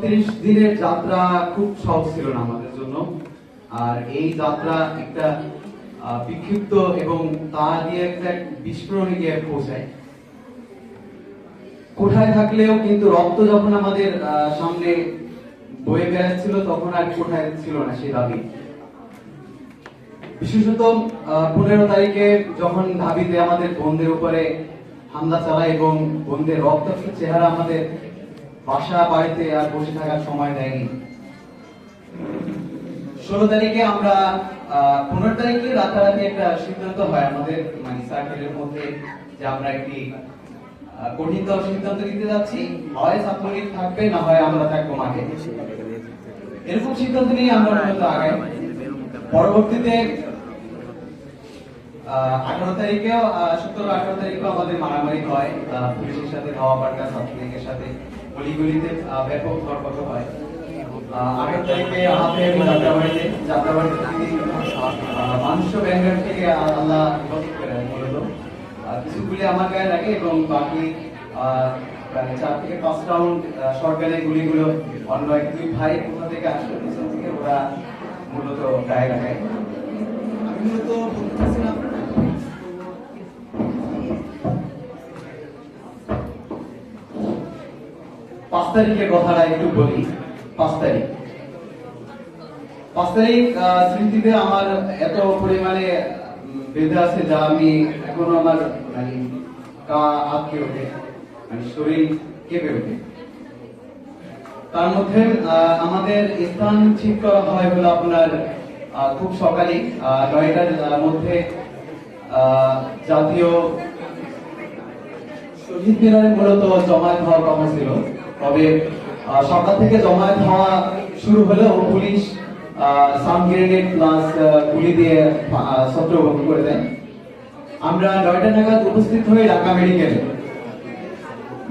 ছত্রিশ দিনের যাত্রা খুব সহজ ছিল না আমাদের জন্য। আর এই যাত্রা একটা বিক্ষিপ্ত এবং তা দিয়ে একটা বিস্ফোরণে গিয়ে পৌঁছায়। কোঠায় থাকলেও কিন্তু রক্ত যখন আমাদের সামনে বয়ে বেড়াচ্ছিল, তখন আর কোঠায় ছিল না সেই দাবি। বিশেষত পনেরো তারিখে যখন ঢাবিতে আমাদের বন্ধের উপরে হামলা চালায় এবং বন্ধের রক্তাক্ত চেহারা আমাদের বাসা বাড়িতে আর বসে থাকার সময় দেয়নি। ষোলো তারিখে আমরা পনেরো তারিখে রাতারাতি একটা সিদ্ধান্ত হয় আমাদের মানে সার্কেলের মধ্যে যে আমরা একটি কঠিনতর সিদ্ধান্ত নিতে যাচ্ছি। হয় ছাত্রলীগ থাকবে, না হয় আমরা থাকব মাঠে। এরকম সিদ্ধান্ত নিয়ে আমরা আগাই। পরবর্তীতে আঠারো তারিখেও সতেরো, আঠারো তারিখেও আমাদের মারামারি হয়। পুলিশের সাথে পাল্টা ছাত্রলীগের সাথে গলিগুলিতে ব্যাপক ধরপত হয়। তারিখে আমার গায়ে লাগে এবং বাকি প্রায় চার থেকে পাঁচ রাউন্ড সরকারি গুলিগুলো অন্য এক দুই ভাই কোথা থেকে আসলো থেকে ওরা মূলত গায়ে লাগায়। আমি মূলত বলতে চাচ্ছিলাম পাঁচ তারিখের কথাটা একটু বলি। পাঁচ তারিখ। পাঁচ তারিখ স্মৃতিতে আমার এত পরিমাণে বেঁধে আছে যা আমি এখনও আমার মানে গা আটকে ওঠে মানে শরীর কেঁপে ওঠে। তার মধ্যে আমাদের স্থান ঠিক করা হয় হলো আপনার খুব সকালে নয়টার মধ্যে জাতীয় শহীদ মিনারে মূলত জমায়েত হওয়ার কথা ছিল। তবে সকাল থেকে জমায়েত হওয়া শুরু হলেও পুলিশ সাউন্ড গ্রেনেড প্লাস গুলি দিয়ে ছত্রভঙ্গ করে দেয়। আমরা নয়টা নাগাদ উপস্থিত হই ঢাকা মেডিকেলে।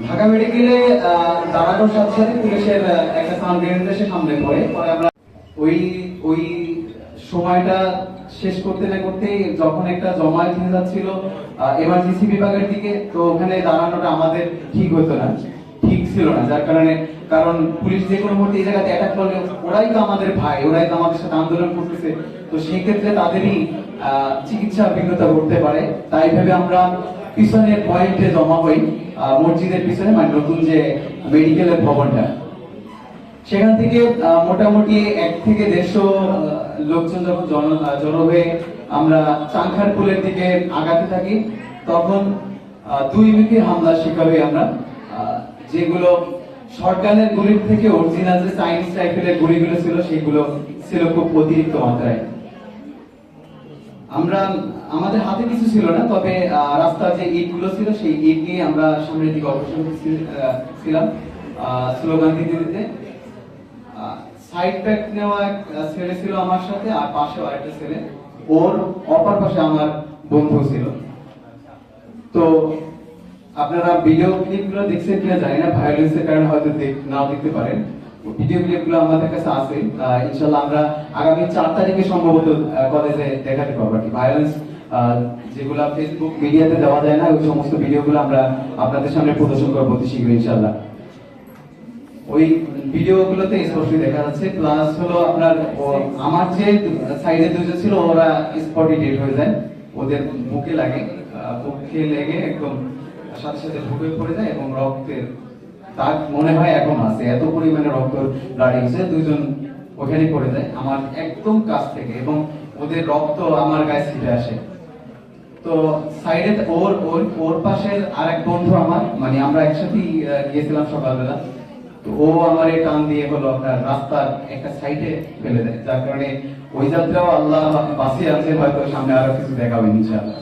ঢাকা মেডিকেলে দাঁড়ানোর সাথে সাথে পুলিশের একটা সাউন্ড গ্রেনেড এসে সামনে পড়ে। পরে আমরা ওই ওই সময়টা শেষ করতে না করতে যখন একটা জমায়েত হয়ে যাচ্ছিল এমার্জেন্সি বিভাগের দিকে, তো ওখানে দাঁড়ানোটা আমাদের ঠিক হতো না। ঠিক ছিল না, যার কারণে কারণ পুলিশ যে কোনো মুহূর্তে এই জায়গাতে অ্যাটাক করলে ওরাই তো আমাদের ভাই, ওরাই তো আমাদের সাথে আন্দোলন করতেছে। তো সেই ক্ষেত্রে তাদেরই চিকিৎসা বিঘ্নতা ঘটতে পারে। তাই ভেবে আমরা পিছনের পয়েন্টে জমা হই মসজিদের পিছনে মানে নতুন যে মেডিকেলের ভবনটা। সেখান থেকে মোটামুটি এক থেকে দেড়শো লোকজন যখন জন- জড়ো হয়ে আমরা চাংখার পুলের দিকে আগাতে থাকি, তখন দুই মুখী হামলার শিকার হই আমরা। যেগুলো সরকারের গুলির থেকে অরিজিনাল যে চাইনিজ রাইফেলের গুলিগুলো ছিল সেগুলো ছিল খুব অতিরিক্ত মাত্রায়। আমরা আমাদের হাতে কিছু ছিল না তবে আহ, রাস্তার যে ইটগুলো ছিল সেই ইট নিয়ে আমরা সামনের দিকে অগ্রসর ছিলাম। স্লোগান দিতে দিতে। সাইড ব্যাক নেওয়া এক ছেলে ছিল আমার সাথে আর পাশেও আরেকটা ছেলে। ওর অপর পাশে আমার বন্ধু ছিল। তো আপনারা ভিডিও ক্লিপগুলো দেখছেন কিনা জানি না ভায়োলেন্সের কারণে হয়তো নাও দেখতে পারেন। ভিডিও ক্লিপগুলো আমাদের কাছে আছে। ইনশাল্লাহ আমরা আগামী চার তারিখে সম্ভবত কলেজে দেখাতে পারব আর কি। ভায়োলেন্স যেগুলো ফেসবুক মিডিয়াতে দেওয়া যায় না, ওই সমস্ত ভিডিও গুলো আমরা আপনাদের সামনে প্রদর্শন করব অতি শীঘ্রই ইনশাল্লাহ ওই ভিডিও গুলোতে স্পষ্ট দেখা যাচ্ছে। প্লাস হলো আপনার আমার যে সাইডে দুজন ছিল, ওরা স্পটে ডেট হয়ে যায়। ওদের মুখে লাগে বুকে লেগে একদম সাথে ঢুকে পড়ে যায় এবং রক্তের মনে হয় এখন আছে। এত পরিমাণে রক্ত এসে দুজন ওখানে পড়ে যায়। আমার একদম কাছ থেকে এবং ওদের রক্ত আমার গায়ে ছিটে আসে। তো সাইডে ওর ওর ওর পাশের আরেক বন্ধু আমার মানে আমরা একসাথেই গিয়েছিলাম সকালবেলা। তো ও আমার টান দিয়ে হলো আপনার রাস্তার একটা সাইডে ফেলে দেয়। যার কারণে ওই যাত্রাও আল্লাহ বাঁচিয়ে আছে, হয়তো সামনে আরও কিছু দেখাবেন ইনশাআল্লাহ।